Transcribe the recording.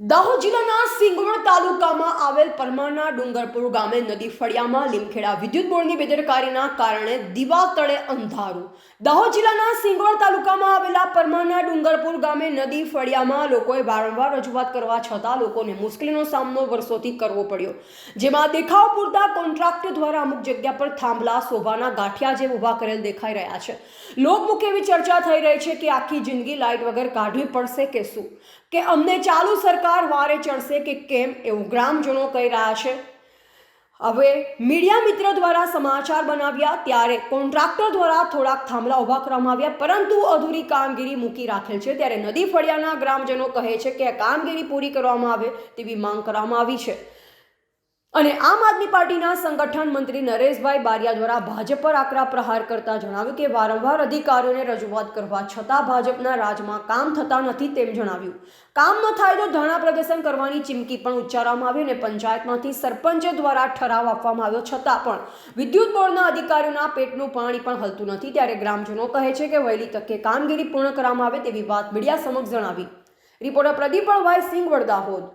દાહોદ જિલ્લાના સિંગવડ તાલુકામાં આવેલ પરમાના ડુંગરપુર ગામે નદી ફળિયામાં લીમખેડા વિદ્યુત બોર્ડની બેદરકારીના કારણે દીવા તળે અંધારું. દાહોદ જિલ્લાના સિંગવડ તાલુકામાં આવેલા પરમાના ડુંગરપુર ગામે નદી ફળિયામાં લોકોએ વારંવાર રજૂઆત કરવા છતાં લોકોને મુશ્કેલીનો સામનો વર્ષોથી કરવો પડ્યો. જેમાં દેખાવ પૂરતા કોન્ટ્રાક્ટ દ્વારા અમુક જગ્યા પર થાંભલા, શોભાના ગાંઠિયા જે ઊભા કરેલ દેખાઈ રહ્યા છે. લોકમુખ એવી ચર્ચા થઈ રહી છે કે આખી જિંદગી લાઇટ વગર કાઢવી પડશે કે શું? કે અમને ચાલુ સરકાર વારે ચડશે કે કેમ એવું ગ્રામજનો કહી રહ્યા છે. હવે મીડિયા મિત્ર દ્વારા સમાચાર બનાવ્યા ત્યારે કોન્ટ્રાક્ટર દ્વારા થોડાક થાંભલા ઊભા કરવામાં આવ્યા, પરંતુ અધૂરી કામગીરી મૂકી રાખેલ છે. ત્યારે નદી ફળિયાના ગ્રામજનો કહે છે કે કામગીરી પૂરી કરવામાં આવે તેવી માંગ કરવામાં આવી છે. અને આમ આદમી પાર્ટીના સંગઠન મંત્રી નરેશભાઈ બારિયા દ્વારા ભાજપ પર આકરા પ્રહાર કરતા જણાવ્યું કે વારંવાર અધિકારીઓને રજૂઆત કરવા છતાં ભાજપના રાજમાં કામ થતા નથી તેમ જણાવ્યું. કામ ન થાય તો ધરણા પ્રદર્શન કરવાની ચીમકી પણ ઉચ્ચારવામાં આવી અને પંચાયતમાંથી સરપંચ દ્વારા ઠરાવ આપવામાં આવ્યો છતાં પણ વિદ્યુત બોર્ડના અધિકારીઓના પેટનું પાણી પણ હલતું નથી. ત્યારે ગ્રામજનો કહે છે કે વહેલી તકે કામગીરી પૂર્ણ કરવામાં આવે તેવી વાત મીડિયા સમક્ષ જણાવી. રિપોર્ટર પ્રદીપણભાઈ સિંહ વડદાહોદ.